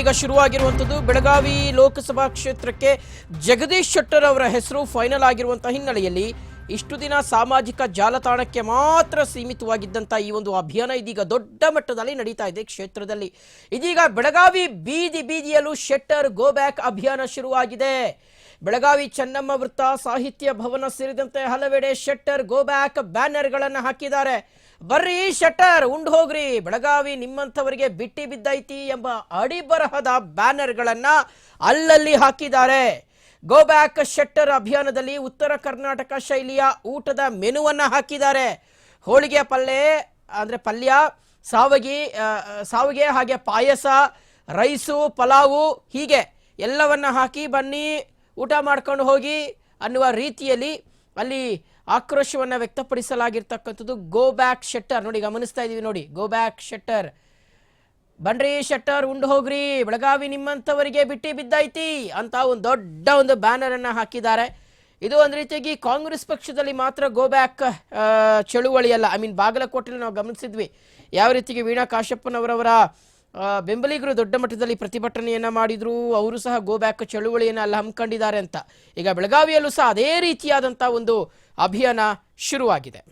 ಈಗ ಶುರುವಾಗಿರುವಂಥದ್ದು. ಬೆಳಗಾವಿ ಲೋಕಸಭಾ ಕ್ಷೇತ್ರಕ್ಕೆ ಜಗದೀಶ್ ಶೆಟ್ಟರ್ ಅವರ ಹೆಸರು ಫೈನಲ್ ಆಗಿರುವಂತಹ ಹಿನ್ನೆಲೆಯಲ್ಲಿ ಇಷ್ಟು ದಿನ ಸಾಮಾಜಿಕ ಜಾಲತಾಣಕ್ಕೆ ಮಾತ್ರ ಸೀಮಿತವಾಗಿದ್ದಂಥ ಈ ಒಂದು ಅಭಿಯಾನ ಇದೀಗ ದೊಡ್ಡ ಮಟ್ಟದಲ್ಲಿ ನಡೀತಾ ಇದೆ ಕ್ಷೇತ್ರದಲ್ಲಿ. ಇದೀಗ ಬೆಳಗಾವಿ ಬೀದಿ ಬೀದಿಯಲ್ಲೂ ಶೆಟ್ಟರ್ ಗೋ ಬ್ಯಾಕ್ ಅಭಿಯಾನ ಶುರುವಾಗಿದೆ. ಬೆಳಗಾವಿ ಚೆನ್ನಮ್ಮ ವೃತ್ತ, ಸಾಹಿತ್ಯ ಭವನ ಸೇರಿದಂತೆ ಹಲವೆಡೆ ಶೆಟ್ಟರ್ ಗೋ ಬ್ಯಾಕ್ ಬ್ಯಾನರ್ಗಳನ್ನು ಹಾಕಿದ್ದಾರೆ. ಬರ್ರಿ ಶೆಟ್ಟರ್, ಉಂಡ್ ಹೋಗ್ರಿ. ಬೆಳಗಾವಿ ನಿಮ್ಮಂಥವರಿಗೆ ಬಿಟ್ಟಿ ಬಿದ್ದೈತಿ ಎಂಬ ಅಡಿಬರಹದ ಬ್ಯಾನರ್ಗಳನ್ನು ಅಲ್ಲಲ್ಲಿ ಹಾಕಿದ್ದಾರೆ. ಗೋ ಬ್ಯಾಕ್ ಶೆಟ್ಟರ್ ಅಭಿಯಾನದಲ್ಲಿ ಉತ್ತರ ಕರ್ನಾಟಕ ಶೈಲಿಯ ಊಟದ ಮೆನುವನ್ನು ಹಾಕಿದ್ದಾರೆ. ಹೋಳಿಗೆ ಪಲ್ಯ ಅಂದರೆ ಪಲ್ಯ, ಸಾವಗಿ ಸಾವಿಗೆ ಹಾಗೆ ಪಾಯಸ, ರೈಸು, ಪಲಾವು, ಹೀಗೆ ಎಲ್ಲವನ್ನು ಹಾಕಿ ಬನ್ನಿ, ಊಟ ಮಾಡ್ಕೊಂಡು ಹೋಗಿ ಅನ್ನುವ ರೀತಿಯಲ್ಲಿ ಅಲ್ಲಿ ಆಕ್ರೋಶವನ್ನು ವ್ಯಕ್ತಪಡಿಸಲಾಗಿರ್ತಕ್ಕಂಥದ್ದು ಗೋ ಬ್ಯಾಕ್ ಶೆಟ್ಟರ್ ನೋಡಿ ಗಮನಿಸ್ತಾ ಇದ್ದೀವಿ ನೋಡಿ. ಗೋ ಬ್ಯಾಕ್ ಶೆಟ್ಟರ್ ಬನ್ರಿ, ಶೆಟ್ಟರ್, ಉಂಡು ಹೋಗ್ರಿ. ಬೆಳಗಾವಿ ನಿಮ್ಮಂಥವರಿಗೆ ಬಿಟ್ಟಿ ಬಿದ್ದೈತಿ ಅಂತ ಒಂದು ದೊಡ್ಡ ಒಂದು ಬ್ಯಾನರ್ ಅನ್ನ ಹಾಕಿದ್ದಾರೆ. ಇದು ಒಂದು ರೀತಿಯಾಗಿ ಕಾಂಗ್ರೆಸ್ ಪಕ್ಷದಲ್ಲಿ ಮಾತ್ರ ಗೋ ಬ್ಯಾಕ್ ಚಳುವಳಿ ಅಲ್ಲ. ಐ ಮೀನ್ ಬಾಗಲಕೋಟೆಯಲ್ಲಿ ನಾವು ಗಮನಿಸಿದ್ವಿ. ಯಾವ ರೀತಿಗೆ ವೀಣಾ ಕಾಶಪ್ಪನವರವರ ಬೆಂಬಲಿಗರು ದೊಡ್ಡ ಮಟ್ಟದಲ್ಲಿ ಪ್ರತಿಭಟನೆಯನ್ನ ಮಾಡಿದ್ರು, ಅವರು ಸಹ ಗೋ ಬ್ಯಾಕ್ ಚಳುವಳಿಯನ್ನು ಅಲ್ಲಿ ಹಮ್ಮಿಕೊಂಡಿದ್ದಾರೆ ಅಂತ. ಈಗ ಬೆಳಗಾವಿಯಲ್ಲೂ ಸಹ ಅದೇ ರೀತಿಯಾದಂಥ ಒಂದು ಅಭಿಯಾನ ಶುರುವಾಗಿದೆ.